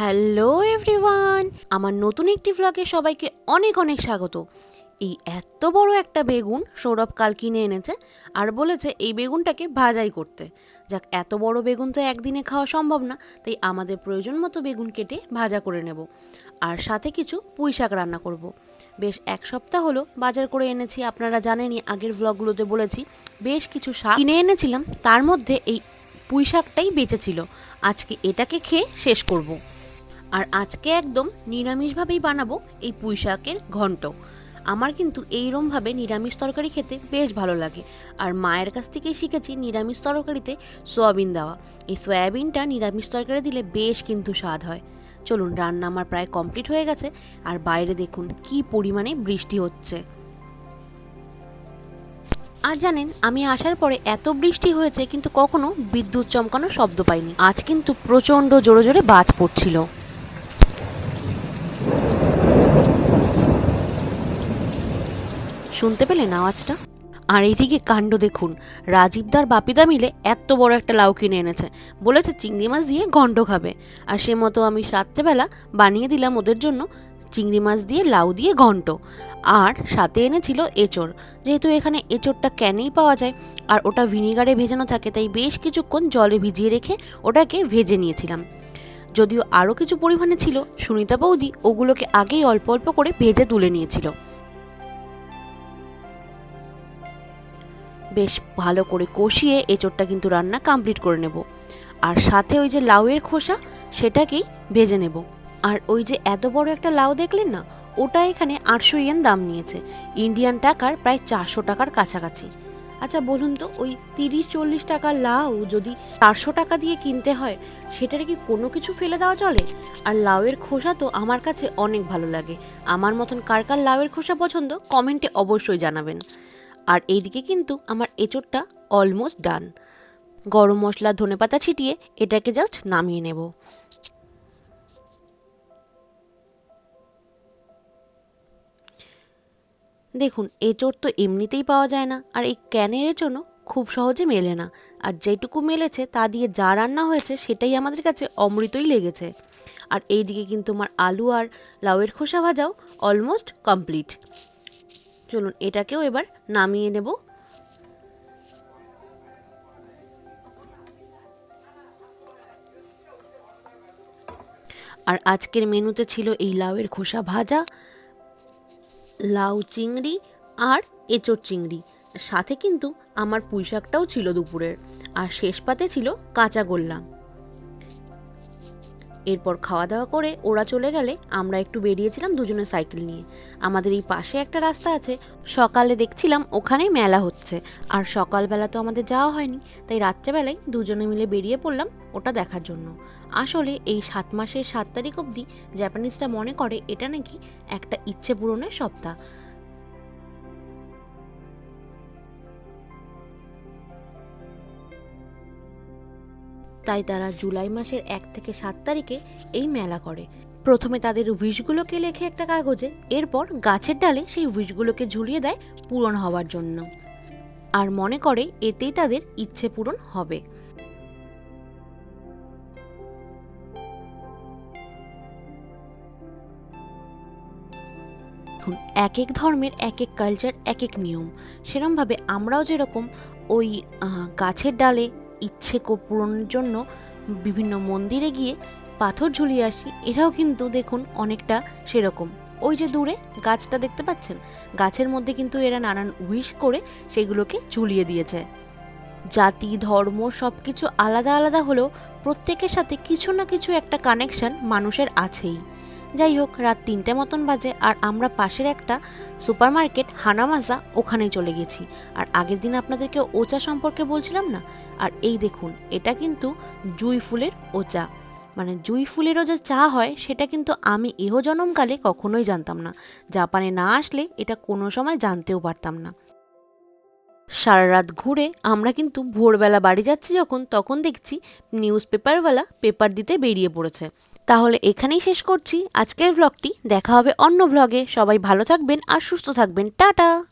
Hello everyone, আমার নতুন একটি ভ্লগে সবাইকে অনেক অনেক স্বাগত এই এত বড় একটা বেগুন সৌরভ কাল কিনে এনেছে আর বলেছে এই বেগুনটাকে ভাজাই করতে যাক, এত বড় বেগুন তো একদিনে খাওয়া সম্ভব না, তাই আমাদের প্রয়োজন মতো বেগুন কেটে ভাজা করে নেব আর সাথে কিছু পুঁই শাক রান্না করব। বেশ এক সপ্তাহ হলো বাজার করে এনেছি, আপনারা জানেনই, আগের ভ্লগগুলোতে বলেছি, বেশ কিছু শাক কিনে এনেছিলাম, তার মধ্যে এই পুঁই শাকটাই বেঁচে ছিল আজকে এটাকে খেয়ে শেষ করব। আর আজকে একদম নিরামিষভাবেই বানাবো এই পুঁই শাকের ঘন্ট। আমার কিন্তু এইরমভাবে নিরামিষ তরকারি খেতে বেশ ভালো লাগে। আর মায়ের কাছ থেকেই শিখেছি নিরামিষ তরকারিতে সয়াবিন দেওয়া। এই সয়াবিনটা নিরামিষ তরকারি দিলে বেশ কিন্তু স্বাদ হয়। চলুন, রান্না আমার প্রায় কমপ্লিট হয়ে গেছে। আর বাইরে দেখুন কি পরিমাণে বৃষ্টি হচ্ছে। আর জানেন, আমি আসার পরে এত বৃষ্টি হয়েছে কিন্তু কখনো বিদ্যুৎ চমকানোর শব্দ পাইনি। আজ কিন্তু প্রচণ্ড জোরে জোরে বাজ পড়ছিল। শুনতে পেলেন আওয়াজটা? আর এইদিকে কাণ্ড দেখুন রাজীবদার বাপিদা মিলে এত বড় একটা লাউ কিনে এনেছে, বলেছে চিংড়ি মাছ দিয়ে ঘন্ট খাবে। আর সে মতো আমি রাত্রেবেলা বানিয়ে দিলাম ওদের জন্য চিংড়ি মাছ দিয়ে লাউ দিয়ে ঘন্ট আর সাথে এনেছিল এঁচড়, যেহেতু এখানে এঁচড়টা ক্যানেই পাওয়া যায়, আর ওটা ভিনিগারে ভেজানো থাকে, তাই বেশ কিছুক্ষণ জলে ভিজিয়ে রেখে ওটাকে ভেজে নিয়েছিলাম। যদিও আরও কিছু পরিমাণে ছিল, সুনিতা বৌদি ওগুলোকে আগেই অল্প অল্প করে ভেজে তুলে নিয়েছিল। বেশ ভালো করে কষিয়ে এঁচোড়টা কিন্তু রান্না কমপ্লিট করে নেব। আর সাথে ওই যে লাউয়ের খোসা, সেটাকেই ভেজে নেব। আর ওই যে এত বড় একটা লাউ দেখলেন না, ওটা এখানে আটশো ইয়েন দাম নিয়েছে। ইন্ডিয়ান টাকার প্রায় চারশো টাকার কাছাকাছি। আচ্ছা বলুন তো, ওই তিরিশ চল্লিশ টাকার লাউ যদি চারশো টাকা দিয়ে কিনতে হয়, সেটার কি কোনো কিছু ফেলে দেওয়া চলে? আর লাউয়ের খোসা তো আমার কাছে অনেক ভালো লাগে। আমার মতন কার কার লাউয়ের খোসা পছন্দ, কমেন্টে অবশ্যই জানাবেন। আর এইদিকে কিন্তু আমার এঁচোড়টা অলমোস্ট ডান গরম মশলা ধনেপাতা ছিটিয়ে এটাকে জাস্ট নামিয়ে নেব। দেখুন, এঁচোড় তো এমনিতেই পাওয়া যায় না, আর এই ক্যানের এঁচোড়ও খুব সহজে মেলে না, আর যেটুকু মেলেছে তা দিয়ে যা রান্না হয়েছে সেটাই আমাদের কাছে অমৃতই লেগেছে। আর এইদিকে কিন্তু আমার আলু আর লাউয়ের খোসা ভাজাও অলমোস্ট কমপ্লিট চলুন এটাকেও এবার নামিয়ে নেব। আর আজকের মেনুতে ছিল এই লাউয়ের খোসা ভাজা, লাউ চিংড়ি আর এঁচোড় চিংড়ি। সাথে কিন্তু আমার পুঁই শাকটাও ছিল দুপুরের। আর শেষ পাতে ছিল কাঁচা গোল্লা। এরপর খাওয়া দাওয়া করে ওরা চলে গেলে আমরা একটু বেরিয়েছিলাম দুজনে সাইকেল নিয়ে। আমাদের এই পাশে একটা রাস্তা আছে, সকালে দেখছিলাম ওখানে মেলা হচ্ছে। আর সকালবেলা তো আমাদের যাওয়া হয়নি, তাই রাত্রেবেলায় দুজনে মিলে বেরিয়ে পড়লাম ওটা দেখার জন্য। আসলে এই সাত মাসের সাত তারিখ অবধি জাপানিজরা মনে করে এটা নাকি একটা ইচ্ছে পূরণের সপ্তাহ। তাই তারা জুলাই মাসের এক থেকে সাত তারিখে এই মেলা করে। প্রথমে তাদের উইশগুলোকে লেখে একটা কাগজে, এরপর গাছের ডালে সেই উইশগুলোকে ঝুলিয়ে দেয় পূরণ হওয়ার জন্য। আর মনে করে এতেই তাদের ইচ্ছে পূরণ হবে। এক এক ধর্মের এক এক কালচার এক এক নিয়ম। সেরমভাবে আমরাও যেরকম ওই গাছের ডালে ইচ্ছে পূরণের জন্য বিভিন্ন মন্দিরে গিয়ে পাথর ঝুলিয়ে আসি। এরাও কিন্তু দেখুন অনেকটা সেরকম। ওই যে দূরে গাছটা দেখতে পাচ্ছেন? গাছের মধ্যে কিন্তু এরা নানান উইশ করে সেগুলোকে ঝুলিয়ে দিয়েছে। জাতি, ধর্ম সব কিছু আলাদা আলাদা হলেও প্রত্যেকের সাথে কিছু না কিছু একটা কানেকশন মানুষের আছেই। যাই হোক, রাত তিনটে মতন বাজে আর আমরা পাশের একটা সুপার মার্কেট হানামাজা ওখানেই চলে গেছি। আর আগের দিন আপনাদেরকে ওচা সম্পর্কে বলছিলাম না? আর এই দেখুন, এটা কিন্তু জুই ফুলের ওচা। মানে জুই ফুলেরও যে চা হয়, সেটা কিন্তু আমি এহ জনমকালে কখনোই জানতাম না। জাপানে না আসলে এটা কোনো সময় জানতেও পারতাম না। সারা রাত ঘুরে আমরা কিন্তু ভোরবেলা বাড়ি যাচ্ছি যখন, তখন দেখছি নিউজ পেপারওয়ালা পেপার দিতে বেরিয়ে পড়েছে। তাহলে এখানেই শেষ করছি। আজকের ব্লগটি দেখা হবে অন্য ব্লগে সবাই ভালো থাকবেন আর সুস্থ থাকবেন। টাটা!